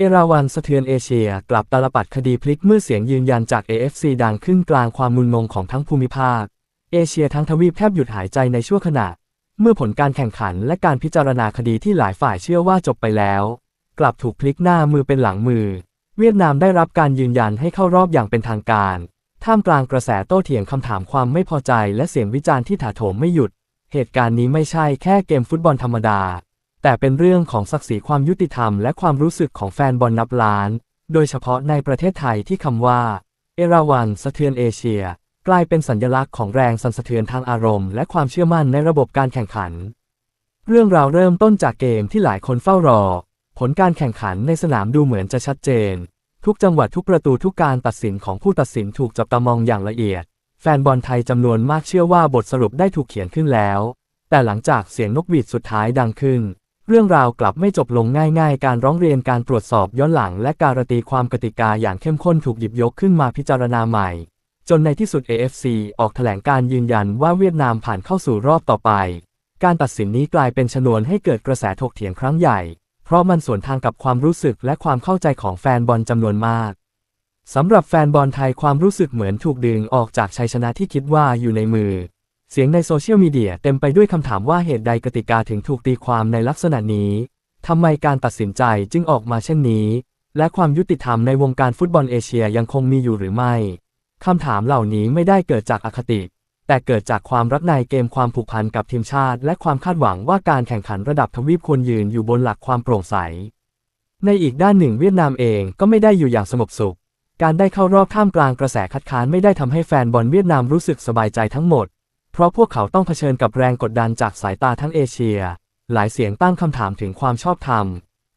เอราวันสะเทือนเอเชีย กลับตาลปัดคดีพลิกเมื่อเสียงยืนยันจาก AFC ดังขึ้นกลางความมุนงงของทั้งภูมิภาค เอเชียทั้งทวีปแทบหยุดหายใจในชั่วขณะ เมื่อผลการแข่งขันและการพิจารณาคดีที่หลายฝ่ายเชื่อว่าจบไปแล้ว กลับถูกพลิกหน้ามือเป็นหลังมือ เวียดนามได้รับการยืนยันให้เข้ารอบอย่างเป็นทางการ ท่ามกลางกระแสโต้เถียงคำถามความไม่พอใจและเสียงวิจารณ์ที่ถาโถมไม่หยุด เหตุการณ์นี้ไม่ใช่แค่เกมฟุตบอลธรรมดา แต่เป็นเรื่องของศักดิ์ศรีความยุติธรรมและความรู้สึกของแฟนบอลนับล้าน โดยเฉพาะในประเทศไทยที่คำว่า เอราวันสะเทือนเอเชีย กลายเป็นสัญลักษณ์ของแรงสั่นสะเทือนทางอารมณ์และความเชื่อมั่นในระบบการแข่งขัน เรื่องราวเริ่มต้นจากเกมที่หลายคนเฝ้ารอ ผลการแข่งขันในสนามดูเหมือนจะชัดเจน ทุกจังหวัดทุกประตูทุกการตัดสินของผู้ตัดสินถูกจับตามองอย่างละเอียด แฟนบอลไทยจำนวนมากเชื่อว่าบทสรุปได้ถูกเขียนขึ้นแล้ว แต่หลังจากเสียงนกหวีดสุดท้ายดังขึ้น เรื่องราวกลับไม่จบลงง่ายๆ การร้องเรียนการตรวจสอบย้อนหลัง และการตีความกติกาอย่างเข้มข้นถูกหยิบยกขึ้นมาพิจารณาใหม่ จนในที่สุด AFC ออกแถลงการยืนยันว่าเวียดนามผ่านเข้าสู่รอบต่อไป การตัดสินนี้กลายเป็นชนวนให้เกิดกระแสถกเถียงครั้งใหญ่ เพราะมันสวนทางกับความรู้สึกและความเข้าใจของแฟนบอลจำนวนมากสำหรับแฟนบอลไทยความรู้สึกเหมือนถูกดึงออกจากชัยชนะที่คิดว่าอยู่ในมือ เสียงในโซเชียลมีเดียเต็มไปด้วยคำถามว่าเหตุใดกติกาถึงถูกตีความในลักษณะนี้ทำไมการตัดสินใจจึงออกมาเช่นนี้ และความยุติธรรมในวงการฟุตบอลเอเชียยังคงมีอยู่หรือไม่คำถามเหล่านี้ไม่ได้เกิดจากอคติ แต่เกิดจากความรักในเกมความผูกพันกับทีมชาติ และความคาดหวังว่าการแข่งขันระดับทวีปควรยืนอยู่บนหลักความโปร่งใส ในอีกด้านหนึ่งเวียดนามเองก็ไม่ได้อยู่อย่างสงบสุข การได้เข้ารอบท่ามกลางกระแสคัดค้านไม่ได้ทำให้แฟนบอลเวียดนามรู้สึกสบายใจทั้งหมด เพราะพวกเขาต้องเผชิญกับแรงกดดันจากสายตาทั้งเอเชีย หลายเสียงตั้งคำถามถึงความชอบธรรม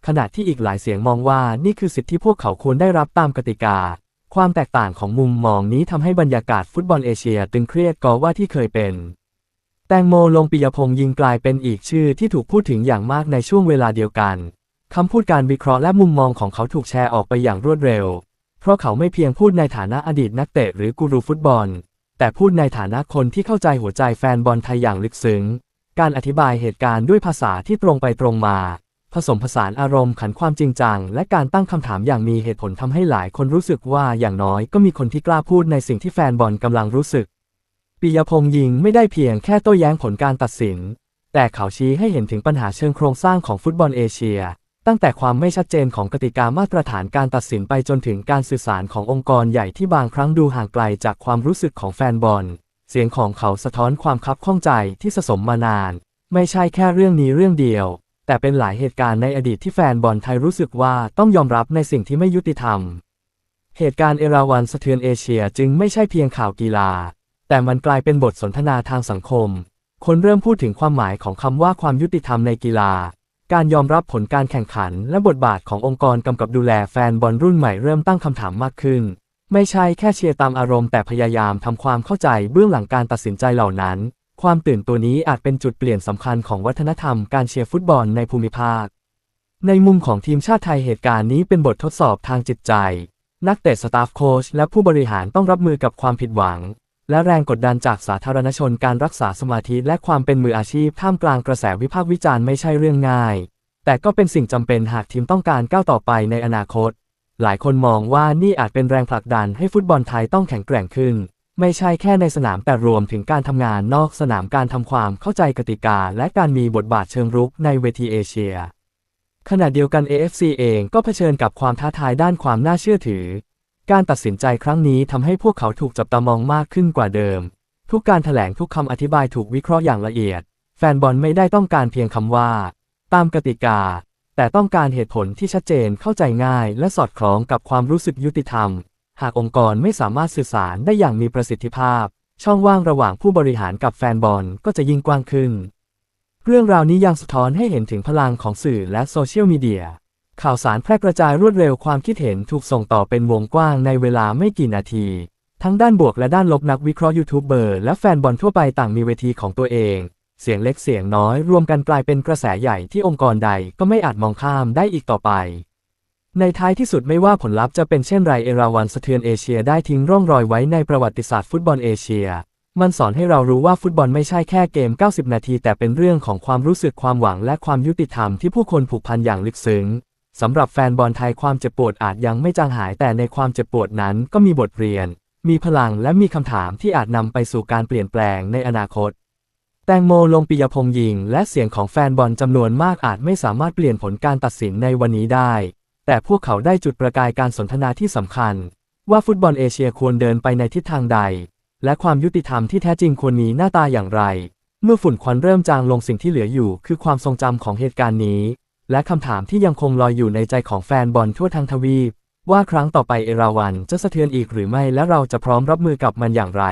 ขณะที่อีกหลายเสียงมองว่านี่คือสิทธิที่พวกเขาควรได้รับตามกติกา ความแตกต่างของมุมมองนี้ทำให้บรรยากาศฟุตบอลเอเชียตึงเครียดกว่าที่เคยเป็นแตงโมลงปิยพงษ์ยิงกลายเป็นอีกชื่อที่ถูกพูดถึงอย่างมากในช่วงเวลาเดียวกัน คำพูดการวิเคราะห์และมุมมองของเขาถูกแชร์ออกไปอย่างรวดเร็ว เพราะเขาไม่เพียงพูดในฐานะอดีตนักเตะหรือกูรูฟุตบอล แต่พูดในฐานะคนที่เข้าใจหัวใจแฟนบอลไทยอย่างลึกซึ้ง การอธิบายเหตุการณ์ด้วยภาษาที่ตรงไปตรงมา ผสมผสานอารมณ์ขันความจริงจัง และการตั้งคำถามอย่างมีเหตุผลทำให้หลายคนรู้สึกว่าอย่างน้อยก็มีคนที่กล้าพูดในสิ่งที่แฟนบอลกำลังรู้สึกปิยพงษ์ยิงไม่ได้เพียงแค่โต้แย้งผลการตัดสิน แต่เขาชี้ให้เห็นถึงปัญหาเชิงโครงสร้างของฟุตบอลเอเชีย ตั้งแต่ความไม่ชัดเจนของกติกามาตรฐานการตัดสินไปจนถึงการสื่อสารขององค์กรใหญ่ที่บางครั้งดูห่างไกลจากความรู้สึกของแฟนบอล เสียงของเขาสะท้อนความคับข้องใจที่สะสมมานาน ไม่ใช่แค่เรื่องนี้เรื่องเดียว แต่เป็นหลายเหตุการณ์ในอดีตที่แฟนบอลไทยรู้สึกว่าต้องยอมรับในสิ่งที่ไม่ยุติธรรม เหตุการณ์เอราวันสะเทือนเอเชียจึงไม่ใช่เพียงข่าวกีฬา แต่มันกลายเป็นบทสนทนาทางสังคม คนเริ่มพูดถึงความหมายของคำว่าความยุติธรรมในกีฬา การยอมรับผลการแข่งขัน และบทบาทขององค์กรกำกับดูแลแฟนบอลรุ่นใหม่เริ่มตั้งคำถามมากขึ้น ไม่ใช่แค่เชียร์ตามอารมณ์แต่พยายามทำความเข้าใจเบื้องหลังการตัดสินใจเหล่านั้น ความตื่นตัวนี้อาจเป็นจุดเปลี่ยนสำคัญของวัฒนธรรมการเชียร์ฟุตบอลในภูมิภาค ในมุมของทีมชาติไทยเหตุการณ์นี้เป็นบททดสอบทางจิตใจ นักเตะสตาฟโค้ชและผู้บริหารต้องรับมือกับความผิดหวัง และแรงกดดันจากสาธารณชนการรักษาสมาธิและความเป็นมืออาชีพท่ามกลางกระแสวิพากษ์วิจารณ์ไม่ใช่เรื่องง่าย แต่ก็เป็นสิ่งจำเป็นหากทีมต้องการก้าวต่อไปในอนาคต หลายคนมองว่านี่อาจเป็นแรงผลักดันให้ฟุตบอลไทยต้องแข็งแกร่งขึ้น ไม่ใช่แค่ในสนามแต่รวมถึงการทำงานนอกสนามการทำความเข้าใจกติกา และการมีบทบาทเชิงรุกในเวทีเอเชียขณะเดียวกัน AFC เองก็เผชิญกับความท้าทายด้านความน่าเชื่อถือ การตัดสินใจครั้งนี้ทำให้พวกเขาถูกจับตามองมากขึ้นกว่าเดิม ทุกการถแถลงทุกคำอธิบายถูกวิเคราะห์อย่างละเอียด แฟนบอลไม่ได้ต้องการเพียงคำว่า ตามกติกา แต่ต้องการเหตุผลที่ชัดเจนเข้าใจง่าย และสอดคล้องกับความรู้สึกยุติธรรม หากองค์กรไม่สามารถสื่อสารได้อย่างมีประสิทธิภาพ ช่องว่างระหว่างผู้บริหารกับแฟนบอลก็จะยิ่งกว้างขึ้น เรื่องราวนี้ยังสะท้อนให้เห็นถึงพลังของสื่อและโซเชียลมีเดีย ข่าวสารแพร่กระจายรวดเร็วความคิดเห็นถูกส่งต่อเป็นวงกว้างในเวลาไม่กี่นาที ทั้งด้านบวกและด้านลบนักวิเคราะห์ยูทูบเบอร์และแฟนบอลทั่วไปต่างมีเวทีของตัวเอง เสียงเล็กเสียงน้อยรวมกันกลายเป็นกระแสใหญ่ที่องค์กรใดก็ไม่อาจมองข้ามได้อีกต่อไป ในท้ายที่สุดไม่ว่าผลลัพธ์จะเป็นเช่นไรเอราวันสะเทือนเอเชียได้ทิ้งร่องรอยไว้ในประวัติศาสตร์ฟุตบอลเอเชียมันสอนให้เรารู้ว่าฟุตบอลไม่ใช่แค่เกม 90 นาที แต่เป็นเรื่องของความรู้สึกความหวังและความยุติธรรมที่ผู้คนผูกพันอย่างลึกซึ้ง สำหรับแฟนบอลไทยความเจ็บปวดอาจยังไม่จางหายแต่ในความเจ็บปวดนั้นก็มีบทเรียน มีพลังและมีคำถามที่อาจนำไปสู่การเปลี่ยนแปลงในอนาคต แตงโมลงปิยพงษ์ยิง และเสียงของแฟนบอลจำนวนมากอาจไม่สามารถเปลี่ยนผลการตัดสินในวันนี้ได้ แต่พวกเขาได้จุดประกายการสนทนาที่สำคัญ ว่าฟุตบอลเอเชียควรเดินไปในทิศทางใด และความยุติธรรมที่แท้จริงควรมีหน้าตาอย่างไร เมื่อฝุ่นควันเริ่มจางลงสิ่งที่เหลืออยู่ คือความทรงจำของเหตุการณ์นี้ และคำถามที่ยังคงลอยอยู่ในใจของแฟนบอลทั่วทั้งทวีป ว่าครั้งต่อไปเอราวันจะสะเทือนอีกหรือไม่และเราจะพร้อมรับมือกับมันอย่างไร